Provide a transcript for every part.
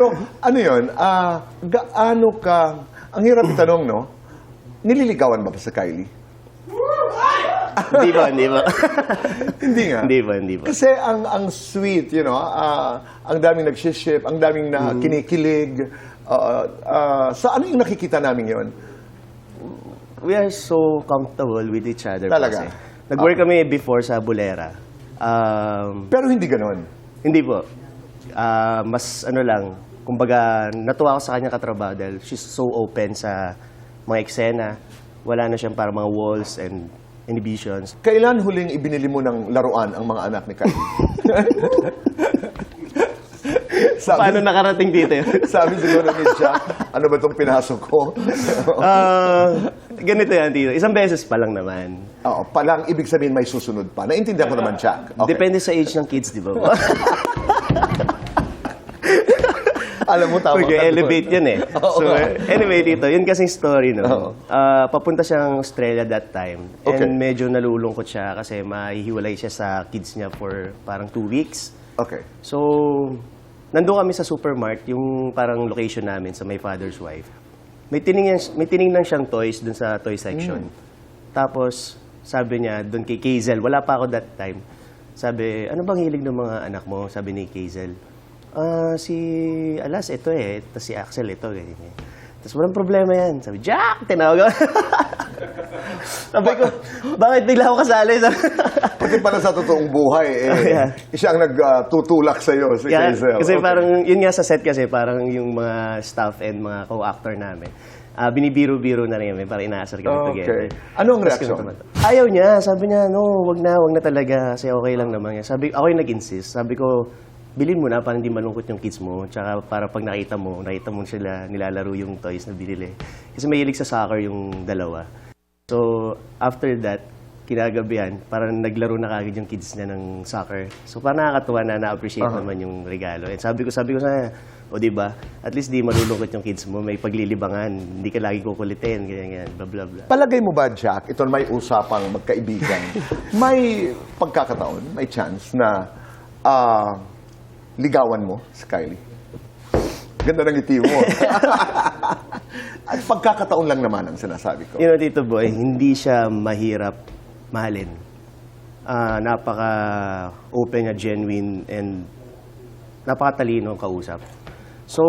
Pero ano yun, ah, gaano ka, ang hirap itanong, no? Nililigawan ba ba sa Kylie? hindi ba, hindi ba? Hindi nga. hindi ba, hindi ba? Kasi ang ang sweet, you know, ah, ang daming nagsiship, ang daming na Mm. kinikilig. ah, ah, sa ano yung nakikita namin yon? We are so comfortable with each other. Talaga? Kasi. Nag-work kami before sa Bulera. Um, Pero hindi ganon. hindi po. Ah, mas ano lang, kumbaga natuwa ako sa kanya katrabaho dahil she's so open sa mga eksena. Wala na siyang parang mga walls and inhibitions. Kailan huling ibinili mo ng laruan ang mga anak ni Kylie? sabi, Paano nakarating dito yun? sabi siguro ni Jack, ano ba itong pinasok ko? Ah, ganito yan dito. Isang beses pa lang naman. Oo, palang ibig sabihin may susunod pa. Naintindihan ko naman, Jack. Okay. Depende sa age ng kids, di ba? Alam mo, tama Okay, ka doon. elevate yun eh. Oo So, anyway, dito, yun kasing story, Oo. no? Ah, papunta siyang Australia that time. Okay. And medyo nalulungkot siya kasi mahihiwalay siya sa kids niya for parang two weeks. Okay. So, nandun kami sa supermart, yung parang location namin sa my father's wife. May tiningnan, may tiningnan siyang toys dun sa toy section. Tapos, sabi niya, dun kay Kazel, wala pa ako that time. Sabi, ano bang hilig ng mga anak mo? Sabi ni Kazel, ah, si Alas, ito eh. Tapos si Axel, ito. Ganyan. Tapos walang problema yan. Sabi, Jack! Tinawag ako. Sabi ko, bakit bigla ako kasali? Pati pala sa totoong buhay, eh, Oh, yeah. siya ang nagtutulak sa iyo, si Yeah, Hazel. kasi Okay. parang, yun nga sa set kasi, parang yung mga staff and mga co-actor namin, ah binibiro-biro na rin kami, parang inaasar kami Okay. together. Anong reaction? Ayaw niya, sabi niya, no, wag na, wag na talaga, kasi okay lang naman. Sabi, ako yung nag-insist, sabi ko, bilhin mo na para hindi malungkot yung kids mo, tsaka para pag nakita mo, nakita mo sila nilalaro yung toys na binili. Kasi mahilig sa soccer yung dalawa. So, after that, kinagabihan, parang naglaro na kagad yung kids niya ng soccer. So, parang nakakatuwa na na-appreciate naman yung regalo. And sabi ko, sabi ko sa o di ba, at least di malulungkot yung kids mo, may paglilibangan, hindi ka lagi kukulitin, ganyan, ganyan, blah, blah, blah. Palagay mo ba, Jack, ito may usapang magkaibigan, may pagkakataon, may chance na ah, ligawan mo si Kylie? Ganda ng ngiti mo. At pagkakataon lang naman ang sinasabi ko. You know, Tito Boy, hindi siya mahirap mahalin. Ah, napaka-open at genuine and napakatalino ang kausap. So,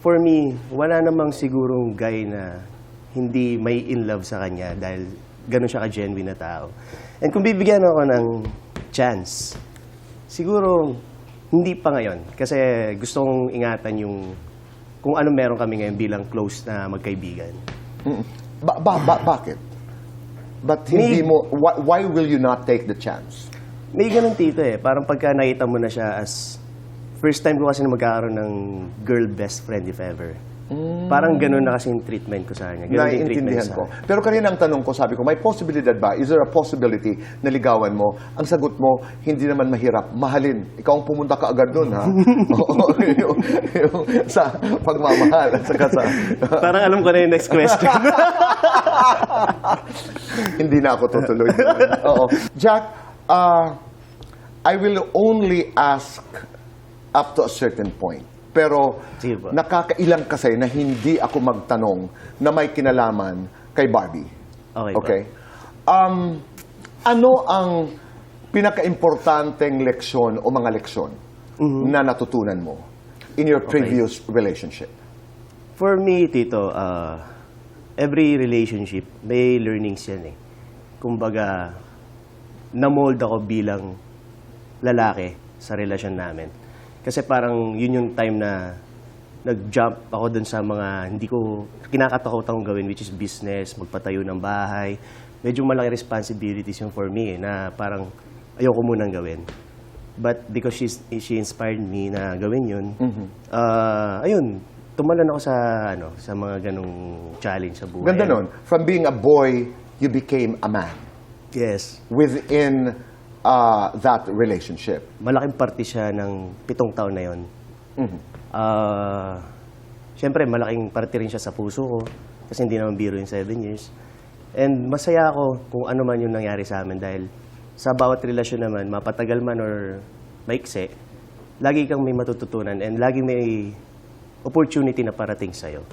for me, wala namang sigurong guy na hindi may in love sa kanya dahil ganun siya ka-genuine na tao. And kung bibigyan ako ng chance, siguro hindi pa ngayon. Kasi gusto kong ingatan yung kung ano meron kami ngayon bilang close na magkaibigan. Mm. Ba- ba- ba- bakit? But hindi May- mo, why, why will you not take the chance? May ganun tito eh. Parang pagka nakita mo na siya as first time ko kasi na magkakaroon ng girl best friend if ever. Parang ganun na kasi yung treatment ko sa kanya. Ganun din yung treatment Naiintindihan sa ko. Pero kanina ang tanong ko, sabi ko, may possibilidad ba? Is there a possibility na ligawan mo? Ang sagot mo, hindi naman mahirap. Mahalin. Ikaw ang pumunta ka agad doon, ha? Oo, yung, yung, sa pagmamahal at saka sa... Parang alam ko na yung next question. hindi na ako tutuloy. Oo. Jack, uh, I will only ask up to a certain point. Pero po. nakakailang kasi na hindi ako magtanong na may kinalaman kay Barbie. Okay. Okay? Um, ano ang pinaka-importanteng leksyon o mga leksyon Mm-hmm. na natutunan mo in your previous relationship? For me, Tito, uh, every relationship, may learnings yan eh. Kumbaga, namold ako bilang lalaki sa relasyon namin. Kasi parang yun yung time na nag-jump ako dun sa mga hindi ko kinakatakot akong gawin, which is business, magpatayo ng bahay. Medyo malaki responsibilities yung for me eh, na parang ayoko munang gawin. But because she's, she inspired me na gawin yun, ah, ayun, tumalan ako sa ano sa mga ganong challenge sa buhay. Ganda nun. From being a boy, you became a man Yes. within uh, that relationship? Malaking parte siya ng pitong taon na yon. Mm-hmm. Ah, uh, Siyempre, malaking parte rin siya sa puso ko kasi hindi naman biro yung seven years. And masaya ako kung ano man yung nangyari sa amin dahil sa bawat relasyon naman, mapatagal man or maikse, lagi kang may matututunan and lagi may opportunity na parating sa'yo.